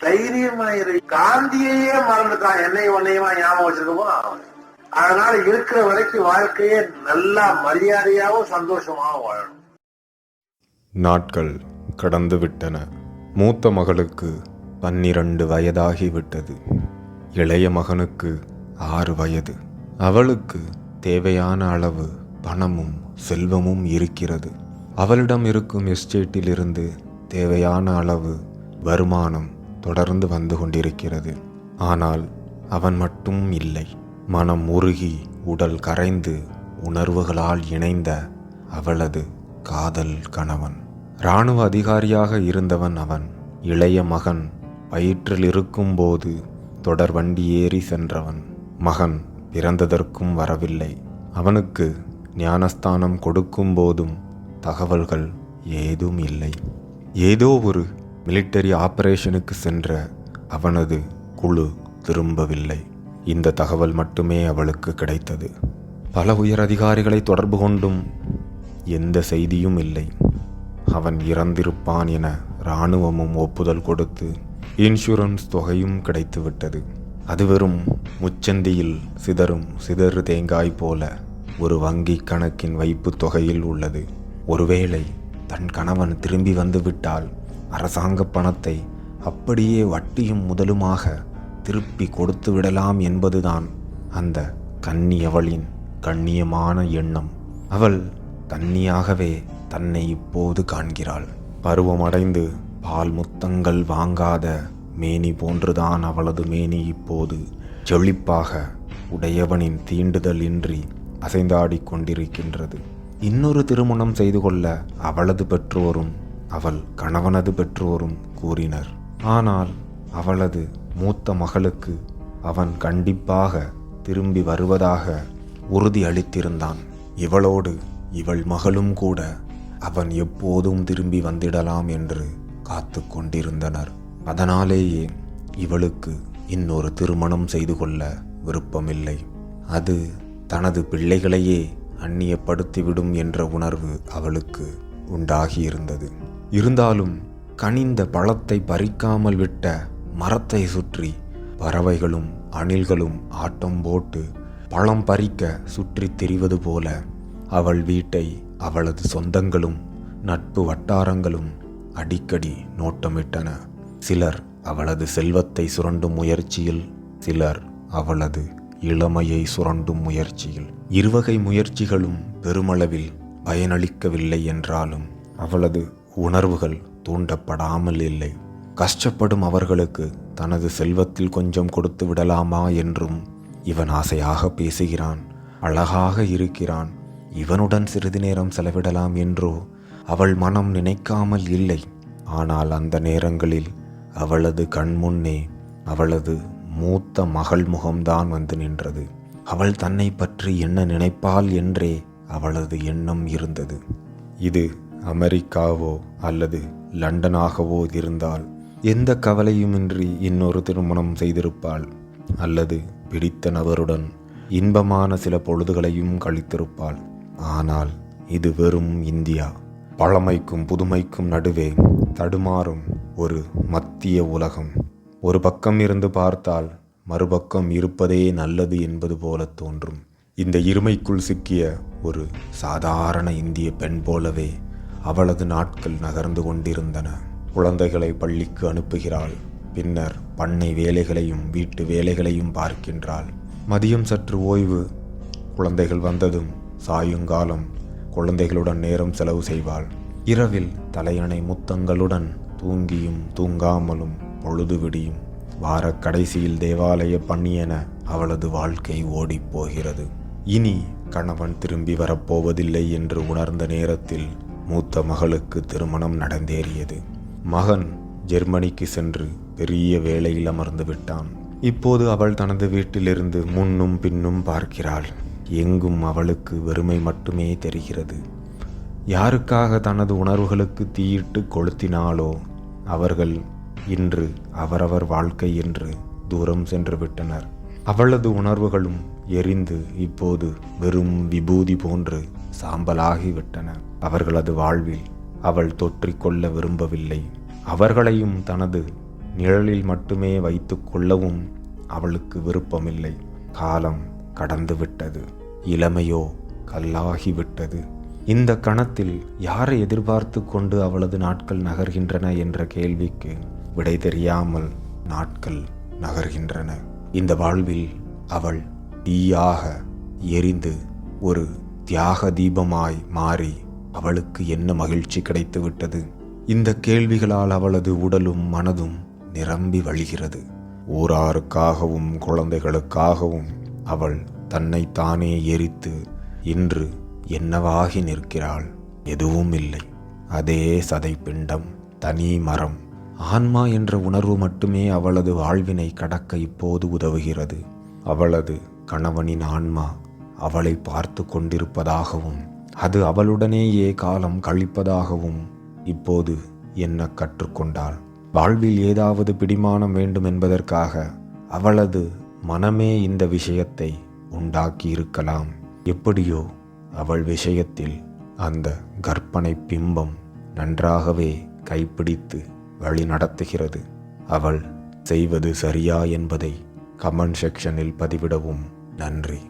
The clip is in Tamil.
தைரியமாயிரு. காந்தியையே மறந்துட்டான் என்னை உன்னையுமா ஞாபகம் வச்சிருக்கோமோ அதனால இருக்கிற வரைக்கும் வாழ்க்கையே நல்லா மரியாதையாகவும் சந்தோஷமாகவும் வாழணும். நாட்கள் கடந்து விட்டன மூத்த மகளுக்கு பன்னிரண்டு வயதாகிவிட்டது. இளைய மகனுக்கு ஆறு வயது. அவளுக்கு தேவையான அளவு பணமும் செல்வமும் இருக்கிறது. அவளிடம் இருக்கும் எஸ்டேட்டிலிருந்து தேவையான அளவு வருமானம் தொடர்ந்து வந்து கொண்டிருக்கிறது. ஆனால் அவன் மட்டும் இல்லை. மனம் உருகி உடல் கரைந்து உணர்வுகளால் இணைந்த அவளது காதல் கணவன். இராணுவ அதிகாரியாக இருந்தவன் அவன் இளைய மகன் வயிற்றில் இருக்கும்போது தொடர் வண்டி ஏறி சென்றவன். மகன் பிறந்ததற்கும் வரவில்லை. அவனுக்கு ஞானஸ்தானம் கொடுக்கும் போதும் தகவல்கள் ஏதும் இல்லை. ஏதோ ஒரு மிலிட்டரி ஆபரேஷனுக்கு சென்ற அவனது குழு திரும்பவில்லை. இந்த தகவல் மட்டுமே அவளுக்கு கிடைத்தது. பல உயர் அதிகாரிகளை தொடர்பு கொண்டும் எந்த செய்தியும் இல்லை. அவன் இறந்திருப்பான் என இராணுவமும் ஒப்புதல் கொடுத்து இன்சூரன்ஸ் தொகையும் கிடைத்துவிட்டது அது வெறும் முச்சந்தியில் சிதறும் சிதறு தேங்காய் போல ஒரு வங்கி கணக்கின் வைப்பு தொகையில் உள்ளது. ஒருவேளை தன் கணவன் திரும்பி வந்துவிட்டால் அரசாங்க பணத்தை அப்படியே வட்டியும் முதலுமாக திருப்பி கொடுத்து விடலாம் என்பதுதான் அந்த கன்னியவளின் கண்ணியமான எண்ணம். அவள் கன்னியாகவே தன்னை இப்போது காண்கிறாள். பருவமடைந்து பால் முத்தங்கள் வாங்காத மேனி போன்றுதான் அவளது மேனி இப்போது செழிப்பாக உடையவனின் தீண்டுதல் இன்றி அசைந்தாடிக் கொண்டிருக்கின்றது. இன்னொரு திருமணம் செய்து கொள்ள அவளது பெற்றோரும் அவள் கணவனது பெற்றோரும் கூறினர். ஆனால் அவளது மூத்த மகளுக்கு அவன் கண்டிப்பாக திரும்பி வருவதாக உறுதி அளித்திருந்தான். இவளோடு இவள் மகளும் கூட அவன் எப்போதும் திரும்பி வந்திடலாம் என்று காத்து கொண்டிருந்தனர். அதனாலேயே இவளுக்கு இன்னொரு திருமணம் செய்து கொள்ள விருப்பமில்லை. அது தனது பிள்ளைகளையே அந்நியப்படுத்திவிடும் என்ற உணர்வு அவளுக்கு உண்டாகியிருந்தது. இருந்தாலும் கனிந்த பழத்தை பறிக்காமல் விட்ட மரத்தை சுற்றி பறவைகளும் அணில்களும் ஆட்டம் போட்டு பழம் பறிக்க சுற்றித் திரிவது போல அவள் வீட்டை அவளது சொந்தங்களும் நட்பு வட்டாரங்களும் அடிக்கடி நோட்டமிட்டன. சிலர் அவளது செல்வத்தை சுரண்டும் முயற்சியில் சிலர் அவளது இளமையை சுரண்டும் முயற்சியில். இருவகை முயற்சிகளும் பெருமளவில் பயனளிக்கவில்லை என்றாலும் அவளது உணர்வுகள் தூண்டப்படாமல் இல்லை. கஷ்டப்படும் அவர்களுக்கு தனது செல்வத்தில் கொஞ்சம் கொடுத்து விடலாமா என்றும் இவன் ஆசையாக பேசுகிறான். அழகாக இருக்கிறான். இவனுடன் சிறிது நேரம் செலவிடலாம் என்றோ அவள் மனம் நினைக்காமல் இல்லை. ஆனால் அந்த நேரங்களில் அவளது கண்முன்னே அவளது மூத்த மகள் முகம்தான் வந்து நின்றது. அவள் தன்னை பற்றி என்ன நினைப்பாள் என்றே அவளது எண்ணம் இருந்தது. இது அமெரிக்காவோ அல்லது லண்டனாகவோ இருந்தால் எந்த கவலையுமின்றி இன்னொரு திருமணம் செய்திருப்பாள் அல்லது பிடித்த நபருடன் இன்பமான சில பொழுதுகளையும் கழித்திருப்பாள். ஆனால் இது வெறும் இந்தியா. பழமைக்கும் புதுமைக்கும் நடுவே தடுமாறும் ஒரு மத்திய உலகம். ஒரு பக்கம் இருந்து பார்த்தால் மறுபக்கம் இருப்பதே நல்லது என்பது போல தோன்றும். இந்த இருமைக்குள் சிக்கிய ஒரு சாதாரண இந்திய பெண் போலவே அவளது நாட்கள் நகர்ந்து கொண்டிருந்தன. குழந்தைகளை பள்ளிக்கு அனுப்புகிறாள். பின்னர் பண்ணை வேலைகளையும் வீட்டு வேலைகளையும் பார்க்கின்றாள். மதியம் சற்று ஓய்வு. குழந்தைகள் வந்ததும் சாயுங்காலம் குழந்தைகளுடன் நேரம் செலவு செய்வாள். இரவில் தலையணை முத்தங்களுடன் தூங்கியும் தூங்காமலும் பொழுது விடியும். வார கடைசியில் தேவாலய பண்ணியென அவளது வாழ்க்கை ஓடிப் போகிறது. இனி கணவன் திரும்பி வரப்போவதில்லை என்று உணர்ந்த நேரத்தில் மூத்த மகளுக்கு திருமணம் நடந்தேறியது. மகன் ஜெர்மனிக்கு சென்று பெரிய வேலையில் அமர்ந்து விட்டான். இப்போது அவள் தனது வீட்டிலிருந்து முன்னும் பின்னும் பார்க்கிறாள். எங்கும் அவளுக்கு வெறுமை மட்டுமே தெரிகிறது. யாருக்காக தனது உணர்வுகளுக்கு தீயிட்டு கொளுத்தினாலோ அவர்கள் இன்று அவரவர் வாழ்க்கை என்று தூரம் சென்று விட்டனர். அவளது உணர்வுகளும் எரிந்து இப்போது வெறும் விபூதி போன்று சாம்பலாகிவிட்டன. அவர்களது வாழ்வில் அவள் தொற்றிக்கொள்ள விரும்பவில்லை. அவர்களையும் தனது நிழலில் மட்டுமே வைத்து கொள்ளவும் அவளுக்கு விருப்பமில்லை. காலம் கடந்துவிட்டது. இளமையோ கல்லாகிவிட்டது. இந்த கணத்தில் யாரை எதிர்பார்த்து கொண்டு அவளது நாட்கள் நகர்கின்றன என்ற கேள்விக்கு விடை தெரியாமல் நாட்கள் நகர்கின்றன. இந்த வாழ்வில் அவள் தீயாக எரிந்து ஒரு தியாக தீபமாய் மாறி அவளுக்கு என்ன மகிழ்ச்சி கிடைத்து விட்டது இந்த கேள்விகளால் அவளது உடலும் மனதும் நிரம்பி வழிகிறது. ஊராருக்காகவும் குழந்தைகளுக்காகவும் அவள் தன்னை தானே எரித்து இன்று என்னவாகி நிற்கிறாள்? எதுவும் இல்லை. அதே சதைப்பிண்டம் தனி மரம். ஆன்மா என்ற உணர்வு மட்டுமே அவளது வாழ்வினை கடக்க இப்போது உதவுகிறது. அவளது கணவனின் ஆன்மா அவளை பார்த்து கொண்டிருப்பதாகவும் அது அவளுடனேயே காலம் கழிப்பதாகவும் இப்போது என்ன கற்றுக்கொண்டாள் வாழ்வில் ஏதாவது பிடிமானம் வேண்டும் என்பதற்காக அவளது மனமே இந்த விஷயத்தை உண்டாக்கி இருக்கலாம் எப்படியோ அவள் விஷயத்தில் அந்த கற்பனை பிம்பம் நன்றாகவே கைப்பிடித்து வழி நடத்துகிறது. அவள் செய்வது சரியா என்பதை கமெண்ட் செக்ஷனில் பதிவிடவும். நன்றி.